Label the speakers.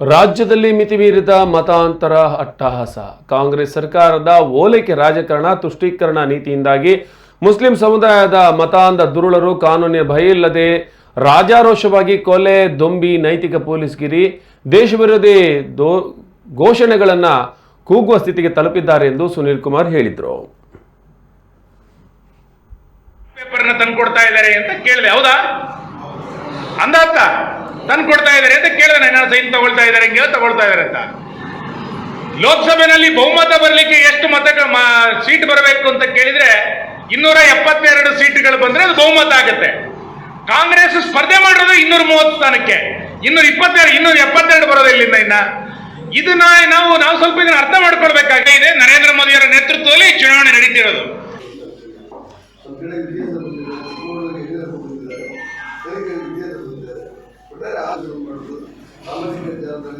Speaker 1: ರಾಜ್ಯದಲ್ಲಿ ಮಿತಿಮೀರಿದ ಮತಾಂತರ ಅಟ್ಟಹಾಸ. ಕಾಂಗ್ರೆಸ್ ಸರ್ಕಾರದ ಓಲೈಕೆ ರಾಜಕಾರಣ ತುಷ್ಟೀಕರಣ ನೀತಿಯಿಂದಾಗಿ ಮುಸ್ಲಿಂ ಸಮುದಾಯದ ಮತಾಂಧ ದುರುಳರು ಕಾನೂನಿನ ಭಯ ಇಲ್ಲದೆ ರಾಜಾರೋಷವಾಗಿ ಕೊಲೆ, ದೊಂಬಿ, ನೈತಿಕ ಪೊಲೀಸ್ಗಿರಿ, ದೇಶ ವಿರೋಧಿ ದೋ, ಘೋಷಣೆಗಳನ್ನು ಕೂಗುವ ಸ್ಥಿತಿಗೆ ತಲುಪಿದ್ದಾರೆ ಎಂದು ಸುನೀಲ್ ಕುಮಾರ್ ಹೇಳಿದರು.
Speaker 2: ಪೇಪರ್ನ ತಂದು ಕೊಡ್ತಾ ಇದ್ದಾರೆ ಅಂತ ಕೇಳಿದೆ. ಹೌದಾ? ಅಂದಾತ ತಂದು ಕೊಡ್ತಾ ಇದ್ದಾರೆ ಅಂತ ಕೇಳಿದ ನಾನು ಸೈನ್ ತಗೊಳ್ತಾ ಇದ್ದಾರೆ ಹಿಂಗೆಲ್ಲ ತಗೊಳ್ತಾ ಇದ್ದಾರೆ ಅಂತ. ಲೋಕಸಭೆಯಲ್ಲಿ ಬಹುಮತ ಬರಲಿಕ್ಕೆ ಎಷ್ಟು ಮತ ಸೀಟ್ ಬರಬೇಕು ಅಂತ ಕೇಳಿದ್ರೆ ಇನ್ನೂರ ಎಪ್ಪತ್ತೆರಡು ಸೀಟ್ಗಳು ಬಂದ್ರೆ ಅದು ಬಹುಮತ ಆಗುತ್ತೆ. ಕಾಂಗ್ರೆಸ್ ಸ್ಪರ್ಧೆ ಮಾಡಿರೋದು ಇನ್ನೂರ ಮೂವತ್ತು ಸ್ಥಾನಕ್ಕೆ. ಇನ್ನೂರ ಇಪ್ಪತ್ತೆರಡು, ಇನ್ನೂರ ಎಪ್ಪತ್ತೆರಡು ಬರೋದು ಇಲ್ಲಿಂದ ಇನ್ನ. ಇದನ್ನ ನಾವು ನಾವು ಸ್ವಲ್ಪ ಇದನ್ನ ಅರ್ಥ ಮಾಡ್ಕೊಳ್ಬೇಕಾಗಿದೆ. ನರೇಂದ್ರ ಮೋದಿಯವರ ನೇತೃತ್ವದಲ್ಲಿ ಚುನಾವಣೆ ನಡೀತಿರೋದು. ഇവിടെ രാജകുടുംബം താമസിക്കാൻ ചേർന്ന